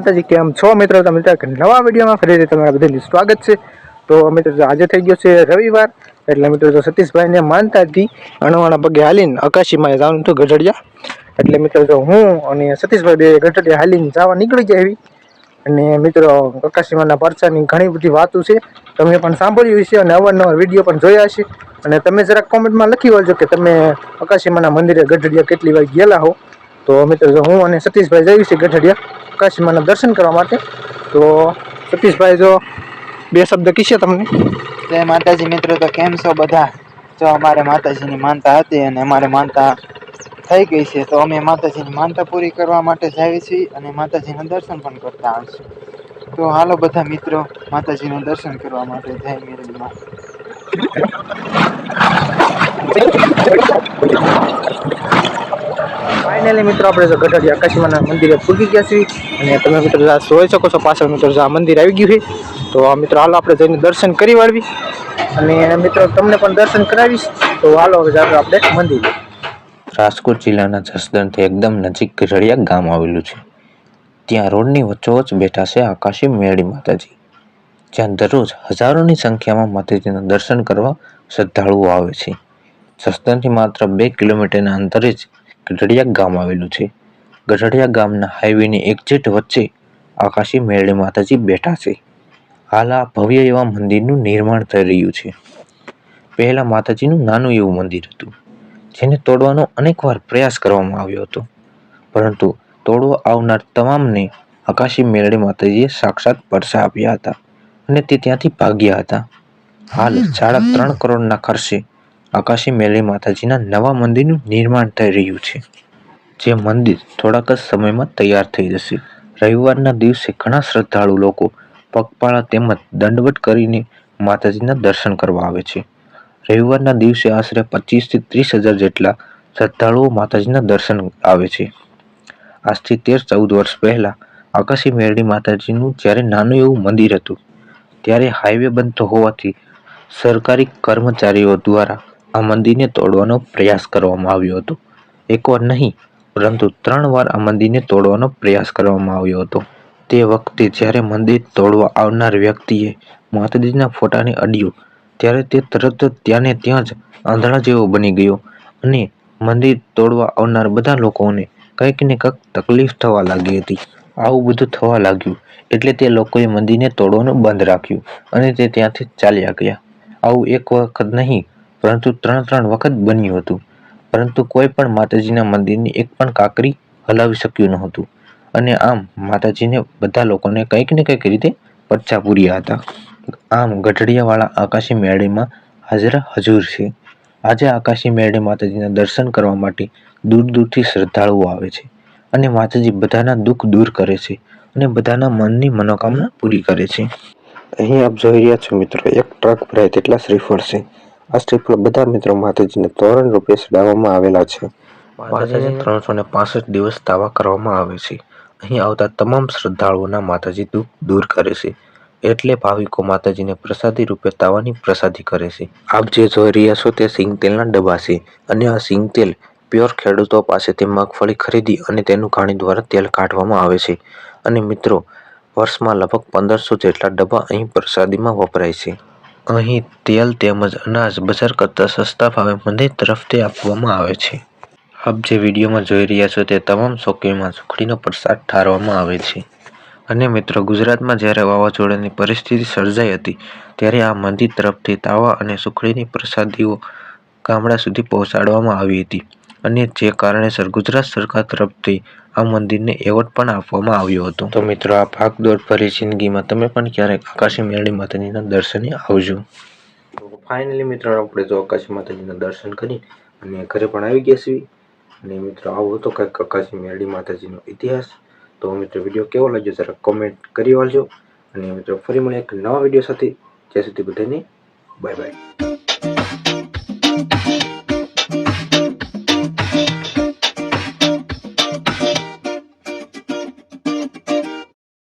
માતાજી કેમ છો મિત્રો, તો નવા વિડીયોમાં ફરીથી તમારા બધાનું સ્વાગત છે. તો મિત્રો આજે થઈ ગયો છે રવિવાર, એટલે મિત્રો, જો સતીશભાઈને માનતા હતી અણવાણા પગે હાલીને અકાશીમાં જવાનું હતું ગઢડિયા. એટલે મિત્રો, જો હું અને સતીશભાઈ બે ગઢડિયા હાલીને જવા નીકળી ગયા એવી. અને મિત્રો, અકાશીમાના પરચાની ઘણી બધી વાતો છે. તમે પણ સાંભળ્યું હશે અને અવારનવાર વીડિયો પણ જોયા હશે. અને તમે જરાક કોમેન્ટમાં લખી વાળજો કે તમે અકાશીમાના મંદિરે ગઢડિયા કેટલી વાર ગયેલા હો. તો મિત્રો જો હું અને સતીશભાઈ જઈએ છીએ ગઢડિયા અકાશીમાના દર્શન કરવા માટે. તો સતીશભાઈ જો બે શબ્દ કીશે તમને? જય માતાજી મિત્રો તો કેમ છો બધા? જો અમારે માતાજીની માનતા હતી અને અમારે માનતા થઈ ગઈ છે, તો અમે માતાજીની માનતા પૂરી કરવા માટે જઈએ છીએ અને માતાજીના દર્શન પણ કરતા આવીશું. તો હાલો બધા મિત્રો, માતાજીનું દર્શન કરવા માટે જય મેરડીમાં. ફાઇનલી મિત્રો આપણે જો ગઢડિયા અકાશીમાના મંદિરે પૂગી ગયા છીએ અને તમે મિત્રો જોઈ શકો છો પાછળ મિત્રો આ મંદિર આવી ગયું છે, તો આ મિત્રો હાલો આપણે જઈને દર્શન કરી વાળવી. અને મિત્રો તમને પણ દર્શન કરાવીશ, તો હાલો હવે જાવ આપણે મંદિરે. રાજકોટ જિલ્લાના જસદણથી એકદમ નજીક ગઢડિયા ગામ આવેલું છે. ત્યાં રોડની વચ્ચોવચ બેઠા છે આકાશી મેળી માતાજી, જ્યાં દરરોજ હજારોની સંખ્યામાં માતાજીના દર્શન કરવા શ્રદ્ધાળુઓ આવે છે. જસદણથી માત્ર બે કિલોમીટરના અંતરે જ ગઢડિયા ગામ આવેલું છે. ગઢડિયા ગામના હાઈવેની એક્ઝેટ વચ્ચે આકાશી મેળી માતાજી બેઠા છે. હાલ આ ભવ્ય એવા મંદિરનું નિર્માણ થઈ રહ્યું છે. પહેલાં માતાજીનું નાનું એવું મંદિર હતું, જેને તોડવાનો અનેકવાર પ્રયાસ કરવામાં આવ્યો હતો. પરંતુ તોડવા આવનાર તમામને આકાશી મેળડી માતાજીએ સાક્ષાત પરસા આપ્યા હતા અને તે ત્યાંથી ભાગ્યા હતા. હાલ સાડા ત્રણ કરોડના ખર્ચે આકાશી મેળડી માતાજીના નવા મંદિરનું નિર્માણ થઈ રહ્યું છે. જે મંદિર થોડાક જ સમયમાં તૈયાર થઈ જશે. રવિવારના દિવસે ઘણા શ્રદ્ધાળુ લોકો, પગપાળા તેમજ દંડવટ કરીને માતાજીના દર્શન કરવા આવે છે. રવિવારના દિવસે આશરે પચીસથી ત્રીસ હજાર જેટલા શ્રદ્ધાળુઓ માતાજીના દર્શન આવે છે. આજથી તેર ચૌદ વર્ષ પહેલાં આકાશી મેરડી માતાજીનું જ્યારે નાનું એવું મંદિર હતું, ત્યારે હાઈવે બનતો હોવાથી સરકારી કર્મચારીઓ દ્વારા આ મંદિરને તોડવાનો પ્રયાસ કરવામાં આવ્યો હતો. એકવાર નહીં, પરંતુ ત્રણ વાર આ મંદિરને તોડવાનો પ્રયાસ કરવામાં આવ્યો હતો. તે વખતે જ્યારે મંદિર તોડવા આવનાર વ્યક્તિએ માતાજીના ફોટાને અડ્યો, ત્યારે તે તરત જ ત્યાંને ત્યાં જ આંધળા જેવો બની ગયો અને મંદિર તોડવા આવનાર બધા લોકોને કંઈક ને કંઈક તકલીફ થવા લાગી હતી. આવું બધું થવા લાગ્યું એટલે તે લોકોએ મંદિરને તોડવાનું બંધ રાખ્યું અને તે ત્યાંથી ચાલ્યા ગયા. આવું એક વખત નહીં પરંતુ ત્રણ ત્રણ વખત બન્યું હતું. પરંતુ કોઈ પણ માતાજીના મંદિરની એક પણ કાકરી હલાવી શક્યું નહોતું. અને આમ માતાજીને બધા લોકોને કંઈક ને કંઈક રીતે પચ્છા પૂર્યા હતા. આમ ગઢડિયાવાળા આકાશી મેળીમાં હાજર હજુર છે. આજે આકાશી મેળે માતાજીના દર્શન કરવા માટે દૂર દૂરથી શ્રદ્ધાળુઓ આવે છે. અને માતાજી બધાના દુઃખ દૂર કરે છે અને બધાના મનની મનોકામના પૂરી કરે છે. અહીં આપ જોઈ રહ્યા છો મિત્રો, એક ટ્રક ભરાય તેટલા શ્રીફળ છે. આ શ્રીફળ બધા મિત્રો માતાજીને તોરણ રૂપે ચડાવવામાં આવેલા છે. માતાજીને ત્રણસો ને પાસઠ દિવસ તાવા કરવામાં આવે છે. અહીં આવતા તમામ શ્રદ્ધાળુઓના માતાજી દુઃખ દૂર કરે છે. એટલે ભાવિકો માતાજીને પ્રસાદી રૂપે તાવાની પ્રસાદી કરે છે. આપ જે જોઈ રહ્યા છો તે સિંગ તેલના ડબ્બા છે અને આ સિંગ તેલ પ્યોર ખેડૂતો પાસેથી મગફળી ખરીદી અને તેનું ઘાણી દ્વારા તેલ કાઢવામાં આવે છે. અને મિત્રો, વર્ષમાં લગભગ પંદરસો જેટલા ડબ્બા અહીં પ્રસાદીમાં વપરાય છે. અહીં તેલ તેમજ અનાજ બજાર કરતાં સસ્તા ભાવે મંદિર તરફથી આપવામાં આવે છે. આપ જે વિડીયોમાં જોઈ રહ્યા છો તે તમામ ચોકીમાં સુખડીનો પ્રસાદ ઠારવામાં આવે છે. અને મિત્રો, ગુજરાતમાં જ્યારે વાવાઝોડાની પરિસ્થિતિ સર્જાઈ હતી, ત્યારે આ મંદિર તરફથી તાવા અને સુખડીની પ્રસાદીઓ ગામડા સુધી પહોંચાડવામાં આવી હતી. અને જે કારણેસર ગુજરાત સરકાર તરફથી આ મંદિરને એવોર્ડ પણ આપવામાં આવ્યો હતો. તો મિત્રો, આ ભાગદોડ ભરી જિંદગીમાં તમે પણ ક્યારેક આકાશી મેળી માતાજીના દર્શને આવજો. તો ફાઇનલી મિત્રો, આપણે જો આકાશી માતાજીના દર્શન કરી અને ઘરે પણ આવી ગયા છીએ. અને મિત્રો, આવો હતો કંઈક આકાશી મેળી માતાજીનો ઇતિહાસ. તો મિત્રો, વીડિયો કેવો લાગ્યો જરા કોમેન્ટ કરી વાળજો અને મિત્રો, ફરી મળે એક નવા વીડિયો સાથે. જ્યાં સુધી બધાને બાય બાય